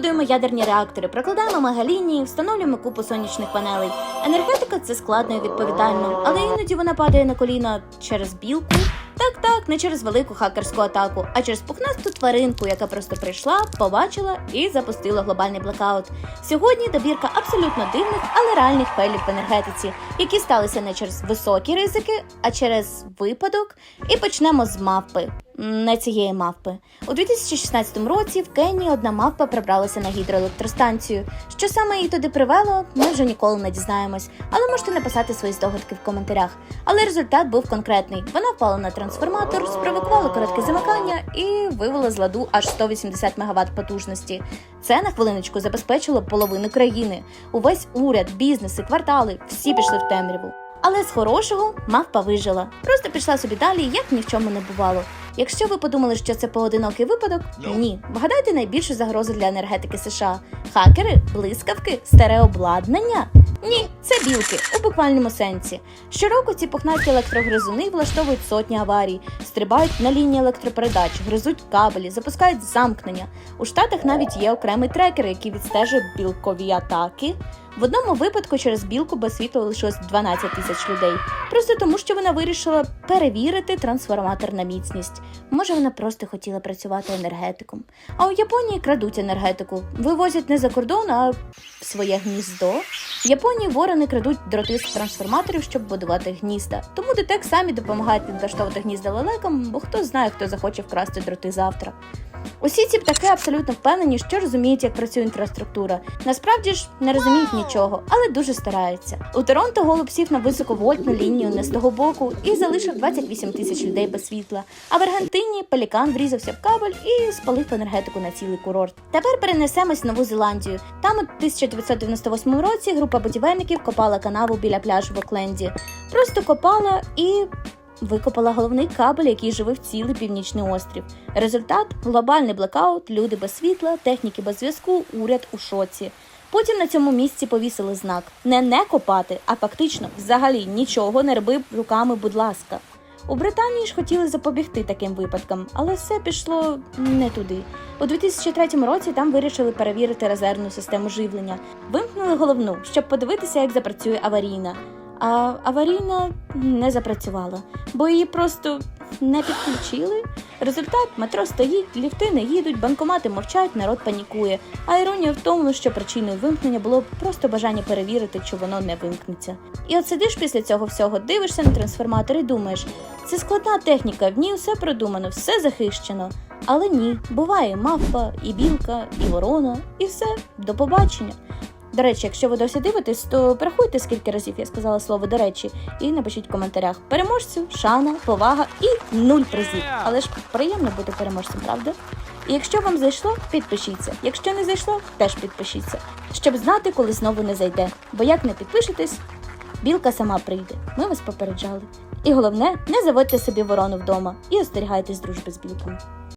будуємо ядерні реактори, прокладаємо мегалінії, встановлюємо купу сонячних панелей. Енергетика це складно і відповідально, але іноді вона падає на коліна через білку. Так, так, не через велику хакерську атаку, а через пухнасту тваринку, яка просто прийшла, побачила і запустила глобальний блекаут. Сьогодні добірка абсолютно дивних, але реальних фейлів в енергетиці, які сталися не через високі ризики, а через випадок. І почнемо з мавпи. Не цієї мавпи. У 2016 році в Кенії одна мавпа пробралася на гідроелектростанцію. Що саме її туди привело, ми вже ніколи не дізнаємось. Але можете написати свої здогадки в коментарях. Але результат був конкретний. Вона впала на трансформатор, спровокувала коротке замикання і вивела з ладу аж 180 МВт потужності. Це на хвилиночку забезпечило половину країни. Увесь уряд, бізнеси, квартали всі пішли в темряву. Але з хорошого мавпа вижила. Просто пішла собі далі, як ні в чому не бувало. Якщо ви подумали, що це поодинокий випадок, ні. Вгадайте найбільшу загрозу для енергетики США: хакери, блискавки, старе обладнання. Ні, це білки у буквальному сенсі. Щороку ці пухнаті електрогризуни влаштовують сотні аварій, стрибають на лінії електропередач, гризуть кабелі, запускають замкнення. У Штатах навіть є окремий трекер, який відстежує білкові атаки. В одному випадку через білку без світла лишилось 12 тисяч людей, просто тому, що вона вирішила перевірити трансформатор на міцність. Може, вона просто хотіла працювати енергетиком. А у Японії крадуть енергетику, вивозять не за кордон, а в своє гніздо. В Японії ворони крадуть дроти з трансформаторів, щоб будувати гнізда. Тому ДТЕК самі допомагають підлаштовувати гнізда лелекам, бо хто знає, хто захоче вкрасти дроти завтра. Усі ці птахи абсолютно впевнені, що розуміють, як працює інфраструктура. Насправді ж не розуміють нічого, але дуже стараються. У Торонто голуб сів на високовольтну лінію не з того боку і залишив 28 тисяч людей без світла. А в Аргентині пелікан врізався в кабель і спалив енергетику на цілий курорт. Тепер перенесемось в Нову Зеландію. Там у 1998 році група будівельників копала канаву біля пляжу в Окленді. Просто копала і викопала головний кабель, який живив цілий північний острів. Результат глобальний блекаут, люди без світла, техніки без зв'язку, уряд у шоці. Потім на цьому місці повісили знак не не копати, а фактично взагалі нічого не роби руками, будь ласка. У Британії ж хотіли запобігти таким випадкам, але все пішло не туди. У 2003 році там вирішили перевірити резервну систему живлення. Вимкнули головну, щоб подивитися, як запрацює аварійна. А аварійна не запрацювала, бо її просто не підключили. Результат метро стоїть, ліфти не їдуть, банкомати мовчать, народ панікує. А іронія в тому, що причиною вимкнення було просто бажання перевірити, чи воно не вимкнеться. І от сидиш після цього всього, дивишся на трансформатор і думаєш, це складна техніка, в ній все продумано, все захищено. Але ні, буває мавпа, і білка, і ворона, і все, до побачення. До речі, якщо ви досі дивитесь, то порахуйте, скільки разів я сказала слово до речі, і напишіть в коментарях переможцю, шана, повага і нуль призів. Але ж приємно бути переможцем, правда? І якщо вам зайшло, підпишіться. Якщо не зайшло, теж підпишіться, щоб знати, коли знову не зайде. Бо як не підпишетесь, білка сама прийде. Ми вас попереджали. І головне, не заводьте собі ворону вдома і остерігайтесь дружби з білками.